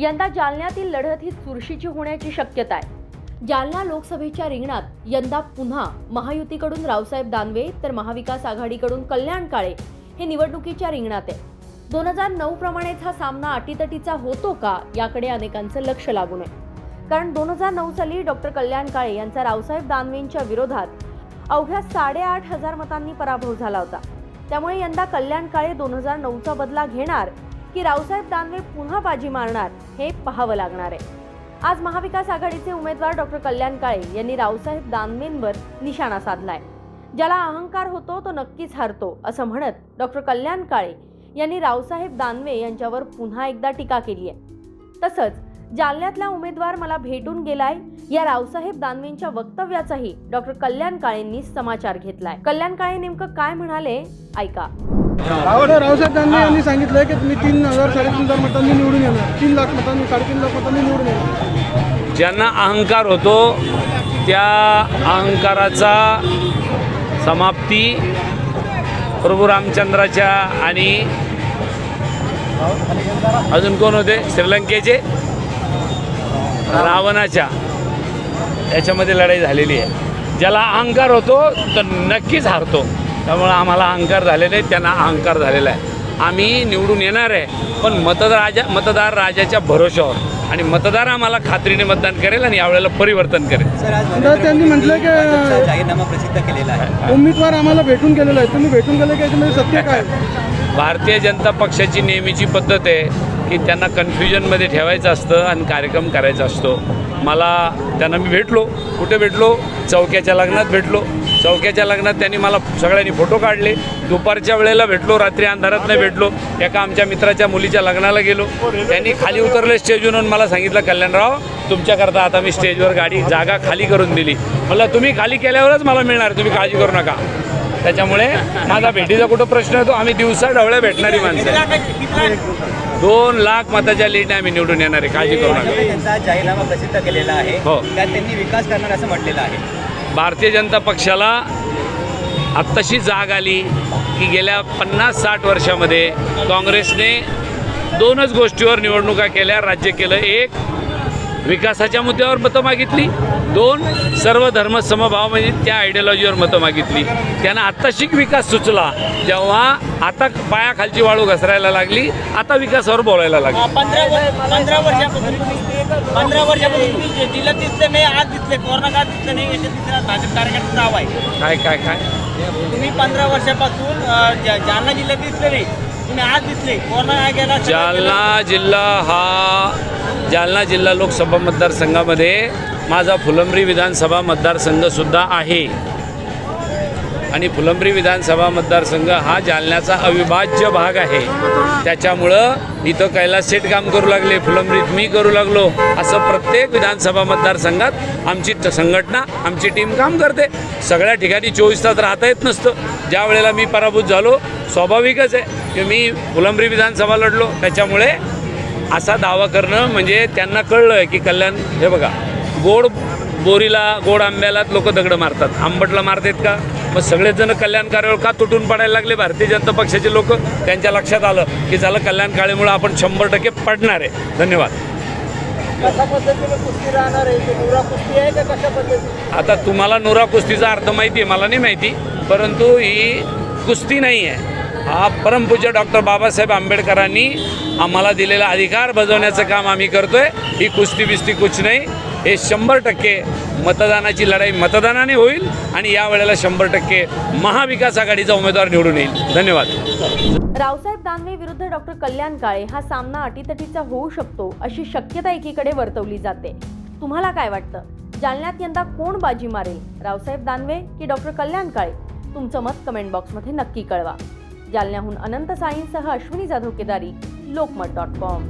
यंदा जालन्यातील लढत ही चुरशीची होण्याची शक्यता आहे. जालना लोकसभेच्या रिंगणात यंदा पुन्हा महायुतीकडून रावसाहेब दानवे तर महाविकास आघाडीकडून कल्याण काळे हे निवडणुकीच्या रिंगणात आहे. दोन हजार नऊ प्रमाणेच हा सामना अटीतटीचा होतो का याकडे अनेकांचं लक्ष लागून आहे. कारण दोन हजार नऊ साली डॉक्टर कल्याण काळे यांचा रावसाहेब दानवेंच्या विरोधात अवघ्या साडेआठ हजार मतांनी पराभव झाला होता. त्यामुळे यंदा कल्याण काळे दोन हजार नऊचा बदला घेणार की रावसाहेब दानवे पुन्हा बाजी मारणार हे पाहावं लागणार आहे. आज महाविकास आघाडीचे उमेदवार डॉक्टर कल्याण काळे यांनी रावसाहेब दानवेंवर निशाणा साधलाय. ज्याला अहंकार होतो तो नक्कीच हारतो असं म्हणत डॉक्टर कल्याण काळे यांनी रावसाहेब दानवे यांच्यावर पुन्हा एकदा टीका केली आहे. तसंच जालन्यातला उमेदवार मला भेटून गेलाय या रावसाहेब दानवेंच्या वक्तव्याचाही डॉक्टर कल्याण काळेंनी समाचार घेतलाय. कल्याण काळे नेमकं काय म्हणाले? ऐका. रावसाहेब दानवे यांनी सांगितलंय की तुम्ही तीन हजार साडेतीन हजार मतांनी निवडून येणार. तीन लाख मतांनी साडेतीन लाख मतांनी निवडून येणार. ज्यांना अहंकार होतो त्या अहंकाराचा समाप्ती प्रभू रामचंद्राच्या आणि अजून कोण होते? श्रीलंकेचे? रावणाच्या. याच्यामध्ये लढाई झालेली आहे. ज्याला अहंकार होतो तर नक्कीच हारतो. त्यामुळं आम्हाला अहंकार झालेले आहे त्यांना अहंकार झालेला आहे. आम्ही निवडून येणार आहे पण मतदार राजा मतदार राजाच्या भरोशावर आणि मतदार आम्हाला खात्रीने मतदान करेल आणि यावेळेला परिवर्तन करेल. त्यांनी म्हटलं की- जाहीरनामा प्रसिद्ध केलेला आहे. उमेदवार आम्हाला भेटून गेलेला आहे. तुम्ही भेटून गेले की याच्यामध्ये सत्य काय भारतीय जनता पक्षाची नेहमीची पद्धत आहे की त्यांना कन्फ्युजनमध्ये ठेवायचं असतं आणि कार्यक्रम करायचा असतो. मला त्यांना मी भेटलो. कुठे भेटलो? चौक्याच्या लग्नात भेटलो. चौक्याच्या लग्नात त्यांनी मला सगळ्यांनी फोटो काढले. दुपारच्या वेळेला भेटलो रात्री अंधारात नाही भेटलो. एका आमच्या मित्राच्या मुलीच्या लग्नाला गेलो. त्यांनी खाली उतरले स्टेजवरून मला सांगितलं कल्याणराव तुमच्याकरता आता मी स्टेजवर गाडी जागा खाली करून दिली. म्हणलं तुम्ही खाली केल्यावरच मला मिळणार. तुम्ही काळजी करू नका. त्याच्यामुळे माझा भेटीचा कुठं प्रश्न येतो आम्ही दिवसा ढवळ्या भेटणारी माणसं. दोन लाख मताच्या लीडने आम्ही निवडून येणार. आहे काळजी करू नका. त्यांचा जाहीरनामा प्रसिद्ध केलेला आहे. हो. त्यांनी विकास करणार असं म्हटलेलं आहे. भारतीय जनता पक्षाला आत्ताशी जाग आली की गेल्या पन्नास साठ वर्षामध्ये काँग्रेसने दोनच गोष्टीवर निवडणुका केल्या राज्य केलं एक विकासाच्या मुद्द्यावर मतं मागितली. दोन सर्व धर्म समभाव म्हणजे त्या आयडियोलॉजीवर मतं मागितली. त्यांना आत्ताशिक विकास सुचला. जेव्हा आता पायाखालची वाळू घसरायला लागली आता विकासावर बोलायला लागली. पंधरा वर- पंधरा वर्षापासून पंधरा वर्षापासून जिल्ह्यात दिसले नाही आज दिसले कोरोना काळात दिसले नाही याच्यात भाजप कार्यकर्त्याचं नाव आहे. काय काय काय? तुम्ही पंधरा वर्षापासून जालना जिल्ह्यात दिसले नाही तुम्ही आज दिसले कोरोना काय गेला जालना जिल्हा हा जालना जिल्हा लोकसभा मतदारसंघामध्ये माझा फुलंब्री विधानसभा मतदारसंघसुद्धा आहे. आणि फुलंब्री विधानसभा मतदारसंघ हा जालन्याचा अविभाज्य भाग आहे. त्याच्यामुळं इथं कैलास सेट काम करू लागले फुलंब्रीत मी करू लागलो. असं प्रत्येक विधानसभा मतदारसंघात आमची संघटना आमची टीम काम करते. सगळ्या ठिकाणी चोवीस तास राहता येत नसतं. ज्या वेळेला मी पराभूत झालो स्वाभाविकच आहे की मी फुलंब्री विधानसभा लढलो. त्याच्यामुळे असा दावा करणं म्हणजे त्यांना कळलं की कल्याण हे बघा गोड बोरीला गोड आंब्याला लोक दगडं मारतात. आंबटला मारतात का? मग सगळेच जण कल्याण कार्यावर का तुटून पडायला लागले? भारतीय जनता पक्षाचे लोक त्यांच्या लक्षात आलं की झालं कल्याण काळेमुळे आपण शंभर टक्के पडणार आहे. धन्यवाद. कशा पद्धतीने कुस्ती राहणार आहे? ते नवरा कुस्ती आहे का कशा पद्धतीने? आता तुम्हाला नोरा कुस्तीचा अर्थ माहिती आहे मला नाही माहिती परंतु ही कुस्ती नाही आहे. हा परमपूज्य डॉक्टर बाबासाहेब आंबेडकरांनी आम्हाला दिलेला अधिकार बजावण्याचं काम आम्ही करतोय. ही कुस्ती बिस्ती कुछ नाही. हे शंभर टक्के मतदानाची लढाई मतदानाने होईल आणि या वेळेला शंभर टक्के महाविकास आघाडीचा उमेदवार निवडून येईल. धन्यवाद. रावसाहेब दानवे विरुद्ध डॉक्टर कल्याण काळे हा सामना अटीतटीचा होऊ शकतो अशी शक्यता एकीकडे वर्तवली जाते. तुम्हाला काय वाटतं? जालन्यात यंदा कोण बाजी मारेल? रावसाहेब दानवे की डॉक्टर कल्याण काळे? तुमचं मत कमेंट बॉक्समध्ये नक्की कळवा. जालन्याहून अनंत साईंसह अश्विनी जाधव केदारी लोकमत डॉट कॉम.